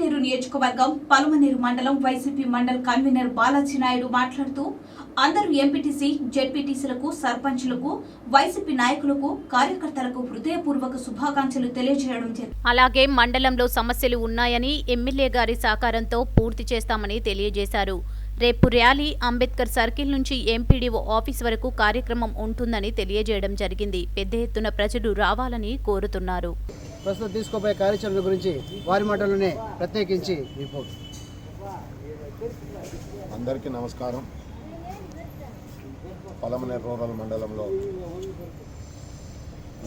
నియోజకవర్గం పలమనేరు మండలం YCP mandal convener Balaji Naidu మాట్లాడుతూ అందరూ ఎంపీటీసీ జెడ్పీటీసీలకు సర్పంచ్లకు వైసీపీ నాయకులకు కార్యకర్తలకు హృదయపూర్వక శుభాకాంక్షలు తెలియజేయడం అలాగే మండలంలో సమస్యలు ఉన్నాయని ఎమ్మెల్యే గారి సహకారంతో పూర్తి చేస్తామని తెలియజేశారు. రేపు ర్యాలీ అంబేద్కర్ సర్కిల్ నుంచి ఎంపీడీఓ ఆఫీస్ వరకు కార్యక్రమం ఉంటుందని తెలియజేయడం జరిగింది. పెద్ద ఎత్తున ప్రజలు రావాలని కోరుతున్నారు. ప్రస్తుతం తీసుకోబోయే కార్యాచరణ గురించి వారి మాటలోనే ప్రత్యేకించి రిపోర్ట్. అందరికీ నమస్కారం. పలమనేరు రూరల్ మండలంలో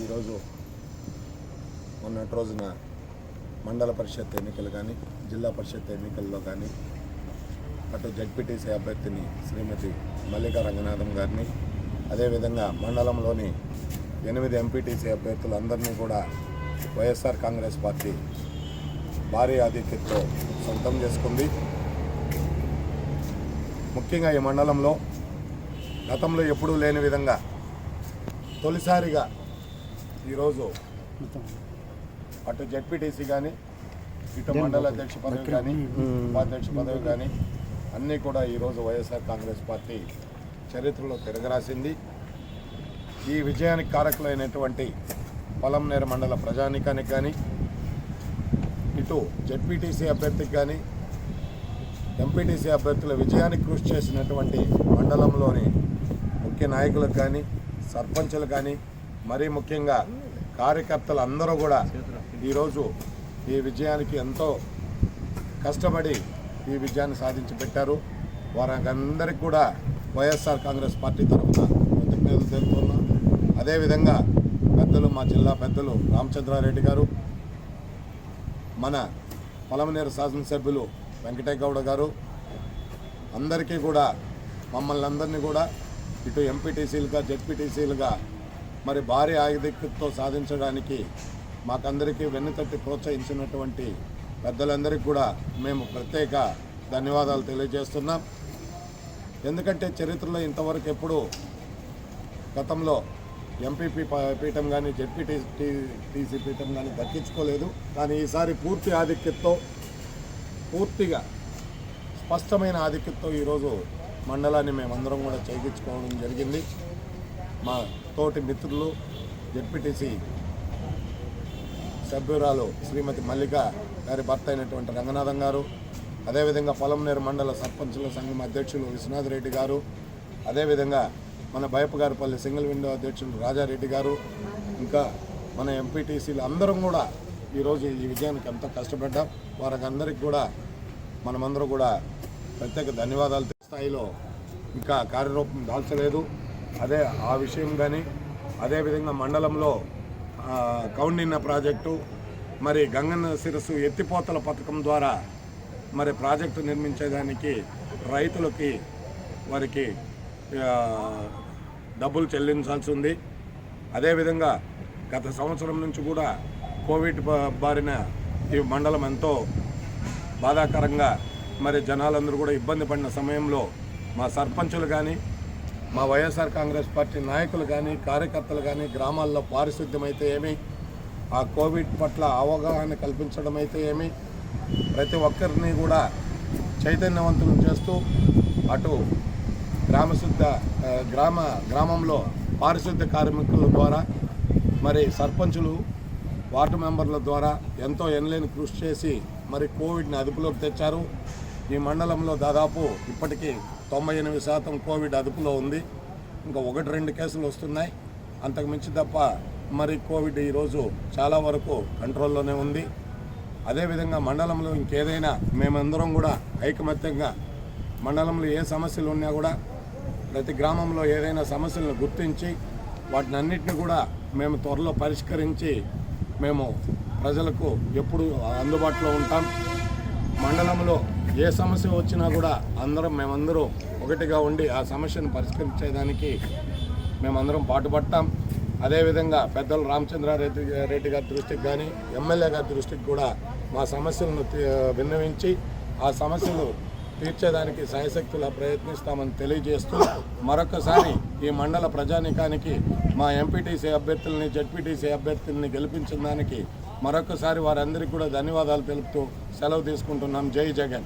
ఈరోజు మొన్నటి రోజున మండల పరిషత్ ఎన్నికలు కానీ జిల్లా పరిషత్ ఎన్నికల్లో కానీ అటు జడ్పీటీసీ అభ్యర్థిని శ్రీమతి మల్లికా రంగనాథం గారిని అదేవిధంగా మండలంలోని ఎనిమిది ఎంపీటీసీ అభ్యర్థులందరినీ కూడా వైఎస్ఆర్ కాంగ్రెస్ పార్టీ భారీ ఆధిక్యతతో సొంతం చేసుకుంది. ముఖ్యంగా ఈ మండలంలో గతంలో ఎప్పుడూ లేని విధంగా తొలిసారిగా ఈరోజు అటు జెడ్పీటీసీ కానీ ఇటు మండల అధ్యక్ష పదవి కానీ ఉపాధ్యక్ష పదవి కానీ అన్నీ కూడా ఈరోజు వైఎస్ఆర్ కాంగ్రెస్ పార్టీ చరిత్రలో తిరగరాసింది. ఈ విజయానికి కారకులైనటువంటి పొలంనేరు మండల ప్రజానికానికి కానీ ఇటు జెడ్పీటీసీ అభ్యర్థికి కానీ ఎంపీటీసీ అభ్యర్థుల విజయానికి కృషి చేసినటువంటి మండలంలోని ముఖ్య నాయకులకు కానీ సర్పంచులు కానీ మరీ ముఖ్యంగా కార్యకర్తలు అందరూ కూడా ఈరోజు ఈ విజయానికి ఎంతో కష్టపడి ఈ విజయాన్ని సాధించి పెట్టారు. వారందరికీ కూడా వైఎస్ఆర్ కాంగ్రెస్ పార్టీ తరఫున కృతజ్ఞతలు తెలుపుతున్నాం. అదేవిధంగా పెద్దలు మా జిల్లా పెద్దలు రామచంద్రారెడ్డి గారు మన పొలమనేరు శాసనసభ్యులు వెంకటేగౌడ గౌడ గారు అందరికీ కూడా మమ్మల్ని అందరినీ కూడా ఇటు ఎంపీటీసీలుగా జెడ్పీటీసీలుగా మరి భారీ ఆధిక్యతతో సాధించడానికి మాకందరికీ వెన్నుతట్టి ప్రోత్సహించినటువంటి పెద్దలందరికీ కూడా మేము ప్రత్యేక ధన్యవాదాలు తెలియజేస్తున్నాం. ఎందుకంటే చరిత్రలో ఇంతవరకు ఎప్పుడూ గతంలో ఎంపీపీ పీఠం కానీ జెడ్పీటీసీ పీఠం కానీ దక్కించుకోలేదు. కానీ ఈసారి పూర్తి ఆధిక్యతతో పూర్తిగా స్పష్టమైన ఆధిక్యతతో ఈరోజు మండలాన్ని మేమందరం కూడా చేయించుకోవడం జరిగింది. మా తోటి మిత్రులు జెడ్పీటీసీ సభ్యురాలు శ్రీమతి మల్లిక గారి భర్త అయినటువంటి రంగనాథం గారు అదేవిధంగా పొలంనేరు మండల సర్పంచుల సంఘం అధ్యక్షులు విశ్వనాథ్ రెడ్డి గారు అదేవిధంగా మన బయపగారిపల్లి సింగిల్ విండో అధ్యక్షులు రాజారెడ్డి గారు ఇంకా మన ఎంపీటీసీలు అందరం కూడా ఈరోజు ఈ విజయానికి ఎంత కష్టపడ్డాం. వారికి అందరికీ కూడా మనమందరం కూడా ప్రత్యేక ధన్యవాదాలు స్థాయిలో ఇంకా కార్యరూపం దాల్చలేదు. అదే ఆ విషయం కానీ అదేవిధంగా మండలంలో కౌండిన్న ప్రాజెక్టు మరి గంగన్న శిరస్సు ఎత్తిపోతల పథకం ద్వారా మరి ప్రాజెక్టు నిర్మించేదానికి రైతులకి వారికి డబ్బులు చెల్లించాల్సి ఉంది. అదేవిధంగా గత సంవత్సరం నుంచి కూడా కోవిడ్ బారిన ఈ మండలం ఎంతో బాధాకరంగా మరి జనాలందరూ కూడా ఇబ్బంది పడిన సమయంలో మా సర్పంచులు కానీ మా వైఎస్ఆర్ కాంగ్రెస్ పార్టీ నాయకులు కానీ కార్యకర్తలు కానీ గ్రామాల్లో పారిశుద్ధ్యం అయితే ఏమి ఆ కోవిడ్ పట్ల అవగాహన కల్పించడం అయితే ఏమి ప్రతి ఒక్కరిని కూడా చైతన్యవంతులు చేస్తూ అటు గ్రామశుద్ధ గ్రామ గ్రామంలో పారిశుద్ధ్య కార్మికుల ద్వారా మరి సర్పంచులు వార్డు మెంబర్ల ద్వారా ఎంతో ఎనలేని కృషి చేసి మరి కోవిడ్ని అదుపులోకి తెచ్చారు. ఈ మండలంలో దాదాపు ఇప్పటికీ తొంభై ఎనిమిది శాతం కోవిడ్ అదుపులో ఉంది. ఇంకా ఒకటి రెండు కేసులు వస్తున్నాయి. అంతకు మించి తప్ప మరి కోవిడ్ ఈరోజు చాలా వరకు కంట్రోల్లోనే ఉంది. అదేవిధంగా మండలంలో ఇంకేదైనా మేమందరం కూడా ఐకమత్యంగా మండలంలో ఏ సమస్యలు ఉన్నా కూడా ప్రతి గ్రామంలో ఏదైనా సమస్యలను గుర్తించి వాటిని అన్నిటిని కూడా మేము త్వరలో పరిష్కరించి మేము ప్రజలకు ఎప్పుడు అందుబాటులో ఉంటాం. మండలంలో ఏ సమస్య వచ్చినా కూడా అందరం మేమందరూ ఒకటిగా ఉండి ఆ సమస్యను పరిష్కరించేదానికి మేమందరం పాటుపడతాం. అదేవిధంగా పెద్దలు రామచంద్రారెడ్డి రెడ్డి గారి దృష్టికి కానీ ఎమ్మెల్యే గారి దృష్టికి కూడా మా సమస్యలను విన్నవించి ఆ సమస్యలు తీర్చేదానికి సాయశక్తులా ప్రయత్నిస్తామని తెలియజేస్తూ మరొకసారి ఈ మండల ప్రజానికానికి మా ఎంపీటీసీ అభ్యర్థుల్ని జడ్పీటీసీ అభ్యర్థుల్ని గెలిపించిన దానికి మరొకసారి వారందరికీ కూడా ధన్యవాదాలు తెలుపుతూ సెలవు తీసుకుంటున్నాం. జై జగన్.